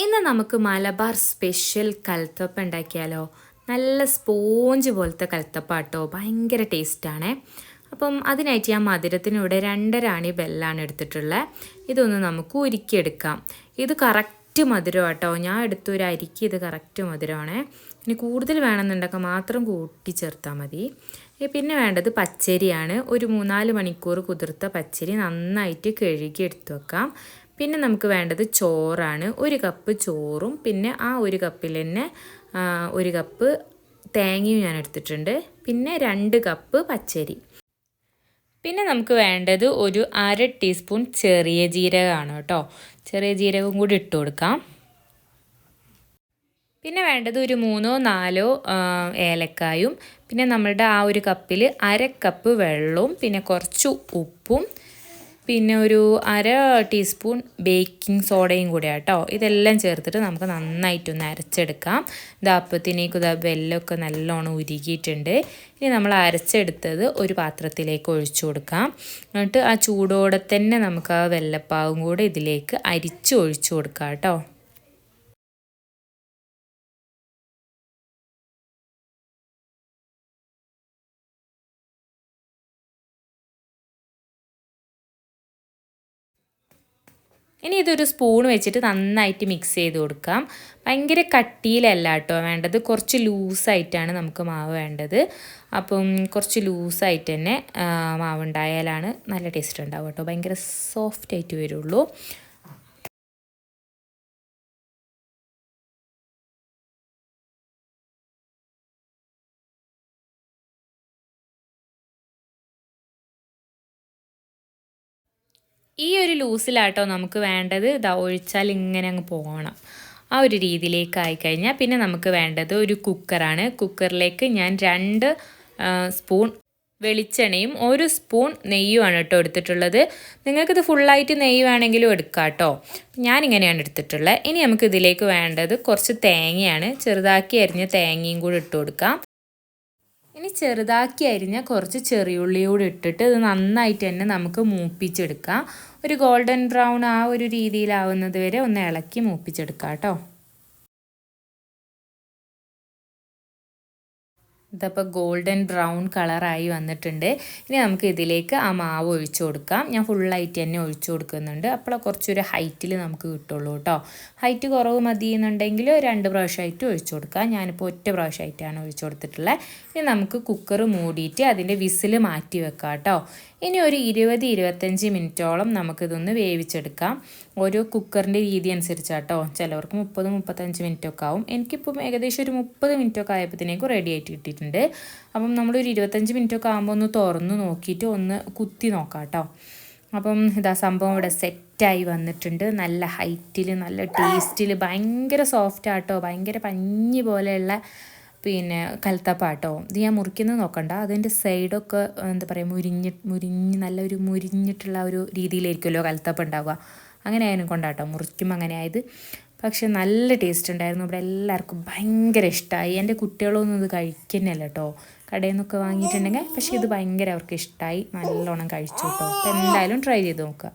ഇന്ന് നമുക്ക് മലബാർ സ്പെഷ്യൽ കൽത്തപ്പ് ഉണ്ടാക്കിയാലോ? നല്ല സ്പോഞ്ച് പോലത്തെ കൽത്തപ്പാട്ടോ? ഭയങ്കര ടേസ്റ്റാണേ. അപ്പം അതിനായിട്ട് ഞാൻ മധുരത്തിനിവിടെ രണ്ടരാണി ബെല്ലാണ് എടുത്തിട്ടുള്ളത് ഇതൊന്ന് നമുക്ക് ഉരുക്കിയെടുക്കാം. ഇത് കറക്റ്റ് മധുരം കേട്ടോ ഞാൻ എടുത്തൊരു അരിക്ക് ഇത് കറക്റ്റ് മധുരമാണേ. ഇനി കൂടുതൽ വേണമെന്നുണ്ടെങ്കിൽ മാത്രം കൂട്ടി ചേർത്താൽ മതി പിന്നെ വേണ്ടത് പച്ചരിയാണ്. ഒരു മൂന്നാൽ മണിക്കൂർ കുതിർത്ത പച്ചരി നന്നായിട്ട് കഴുകി എടുത്തു വെക്കാം. പിന്നെ നമുക്ക് വേണ്ടത് ചോറാണ്. ഒരു കപ്പ് ചോറും പിന്നെ ആ ഒരു കപ്പിൽ തന്നെ ഒരു കപ്പ് തേങ്ങയും ഞാൻ എടുത്തിട്ടുണ്ട്. പിന്നെ രണ്ട് കപ്പ് പച്ചരി. പിന്നെ നമുക്ക് വേണ്ടത് ഒരു അര ടീസ്പൂൺ ചെറിയ ജീരകമാണ് കേട്ടോ. ചെറിയ ജീരകം കൂടി ഇട്ട് കൊടുക്കാം. പിന്നെ വേണ്ടത് ഒരു മൂന്നോ നാലോ ഏലക്കായും. പിന്നെ നമ്മളുടെ ആ ഒരു കപ്പിൽ അര കപ്പ് വെള്ളവും പിന്നെ കുറച്ച് ഉപ്പും പിന്നെ ഒരു അര ടീസ്പൂൺ ബേക്കിംഗ് സോഡയും കൂടെ കേട്ടോ ഇതെല്ലാം ചേർത്തിട്ട് നമുക്ക് നന്നായിട്ടൊന്ന് അരച്ചെടുക്കാം. ഇതാപ്പത്തിനേക്ക് ഇതാ വെല്ലമൊക്കെ നല്ലോണം ഉരുകിയിട്ടുണ്ട്. ഇനി നമ്മൾ അരച്ചെടുത്തത് ഒരു പാത്രത്തിലേക്ക് ഒഴിച്ചു കൊടുക്കാം. എന്നിട്ട് ആ ചൂടോടെ തന്നെ നമുക്ക് ആ വെല്ലപ്പാവും കൂടെ ഇതിലേക്ക് അരിച്ച് ഒഴിച്ചു കൊടുക്കാം കേട്ടോ ഇനി ഇതൊരു സ്പൂൺ വെച്ചിട്ട് നന്നായിട്ട് മിക്സ് ചെയ്ത് കൊടുക്കാം. ഭയങ്കര കട്ടിയിലല്ല കേട്ടോ വേണ്ടത്. കുറച്ച് ലൂസായിട്ടാണ് നമുക്ക് മാവ് വേണ്ടത്. അപ്പം കുറച്ച് ലൂസായിട്ട് തന്നെ മാവ് ഉണ്ടായാലാണ് നല്ല ടേസ്റ്റ് ഉണ്ടാവും കേട്ടോ ഭയങ്കര സോഫ്റ്റ് ആയിട്ട് വരുള്ളൂ. ഈ ഒരു ലൂസിലാട്ടോ നമുക്ക് വേണ്ടത്. ഇതാ ഒഴിച്ചാൽ ഇങ്ങനെ അങ്ങ് പോകണം. ആ ഒരു രീതിയിലേക്ക് ആയിക്കഴിഞ്ഞാൽ പിന്നെ നമുക്ക് വേണ്ടത് ഒരു കുക്കറാണ്. കുക്കറിലേക്ക് ഞാൻ രണ്ട് സ്പൂൺ വെളിച്ചെണ്ണയും ഒരു സ്പൂൺ നെയ്യുമാണ് കേട്ടോ എടുത്തിട്ടുള്ളത്. നിങ്ങൾക്കിത് ഫുള്ളായിട്ട് നെയ്യ് വേണമെങ്കിലും എടുക്കാം കേട്ടോ ഞാനിങ്ങനെയാണ് എടുത്തിട്ടുള്ളത്. ഇനി നമുക്ക് ഇതിലേക്ക് വേണ്ടത് കുറച്ച് തേങ്ങയാണ്. ചെറുതാക്കി അരിഞ്ഞ തേങ്ങയും കൂടി ഇട്ട് കൊടുക്കാം. ഇനി ചെറുതാക്കി അരിഞ്ഞ കുറച്ച് ചെറിയുള്ളി കൂടി ഇട്ടിട്ട് ഇത് നന്നായിട്ട് തന്നെ നമുക്ക് മൂപ്പിച്ചെടുക്കാം. ഒരു ഗോൾഡൻ ബ്രൗൺ ആ ഒരു രീതിയിലാവുന്നത് വരെ ഒന്ന് ഇളക്കി മൂപ്പിച്ചെടുക്കാം കേട്ടോ. ഇതപ്പോൾ ഗോൾഡൻ ബ്രൗൺ കളറായി വന്നിട്ടുണ്ട്. ഇനി നമുക്ക് ഇതിലേക്ക് ആ മാവ് ഒഴിച്ചു കൊടുക്കാം. ഞാൻ ഫുള്ളായിട്ട് തന്നെ ഒഴിച്ചു കൊടുക്കുന്നുണ്ട്. അപ്പോൾ കുറച്ചൊരു ഹൈറ്റിൽ നമുക്ക് കിട്ടുള്ളൂ കേട്ടോ ഹൈറ്റ് കുറവ് മതി എന്നുണ്ടെങ്കിൽ രണ്ട് പ്രാവശ്യമായിട്ട് ഒഴിച്ചു കൊടുക്കാം. ഞാനിപ്പോൾ ഒറ്റ പ്രാവശ്യമായിട്ടാണ് ഒഴിച്ചു കൊടുത്തിട്ടുള്ളത്. ഇനി നമുക്ക് കുക്കർ മൂടിയിട്ട് അതിന്റെ വിസിൽ മാറ്റി വെക്കാം കേട്ടോ ഇനി ഒരു ഇരുപത് ഇരുപത്തഞ്ച് മിനിറ്റോളം നമുക്കിതൊന്ന് വേവിച്ചെടുക്കാം. ഓരോ കുക്കറിന്റെ രീതി അനുസരിച്ചാട്ടോ. ചിലവർക്ക് മുപ്പത് മുപ്പത്തഞ്ച് മിനിറ്റൊക്കെ ആവും. എനിക്കിപ്പം ഏകദേശം ഒരു മുപ്പത് മിനിറ്റൊക്കെ ആയപ്പോഴത്തേക്കും റെഡി ആയിട്ട് കിട്ടിയിട്ടുണ്ട്. അപ്പം നമ്മളൊരു ഇരുപത്തഞ്ച് മിനിറ്റൊക്കെ ആകുമ്പോൾ ഒന്ന് തുറന്ന് നോക്കിയിട്ട് ഒന്ന് കുത്തി നോക്കാം അപ്പം ഇതാ സംഭവം ഇവിടെ സെറ്റായി വന്നിട്ടുണ്ട്. നല്ല ഹൈറ്റിൽ നല്ല ടേസ്റ്റിൽ ഭയങ്കര സോഫ്റ്റ് ആട്ടോ. ഭയങ്കര പഞ്ഞി പോലെയുള്ള പിന്നെ കൽത്തപ്പാട്ടോ ഇത് ഞാൻ മുറിക്കുന്നത് നോക്കണ്ട. അതിന്റെ സൈഡൊക്കെ എന്താ പറയുക മുരിഞ്ഞ് മുരിഞ്ഞ് നല്ലൊരു മുരിഞ്ഞിട്ടുള്ള ഒരു രീതിയിലായിരിക്കുമല്ലോ കൽത്തപ്പ് ഉണ്ടാവുക. അങ്ങനെ ആയതിനും കൊണ്ടാട്ടോ മുറിക്കുമ്പോൾ അങ്ങനെ ആയത്. പക്ഷെ നല്ല ടേസ്റ്റ് ഉണ്ടായിരുന്നു. ഇവിടെ എല്ലാവർക്കും ഭയങ്കര ഇഷ്ടമായി എന്റെ കുട്ടികളൊന്നും ഇത് കഴിക്കുന്നില്ല കേട്ടോ. കടയിൽ നിന്നൊക്കെ വാങ്ങിയിട്ടുണ്ടെങ്കിൽ പക്ഷേ ഇത് ഭയങ്കര അവർക്ക് ഇഷ്ടമായി നല്ലോണം കഴിച്ചു കേട്ടോ. അപ്പോൾ എന്തായാലും ട്രൈ ചെയ്ത് നോക്കുക.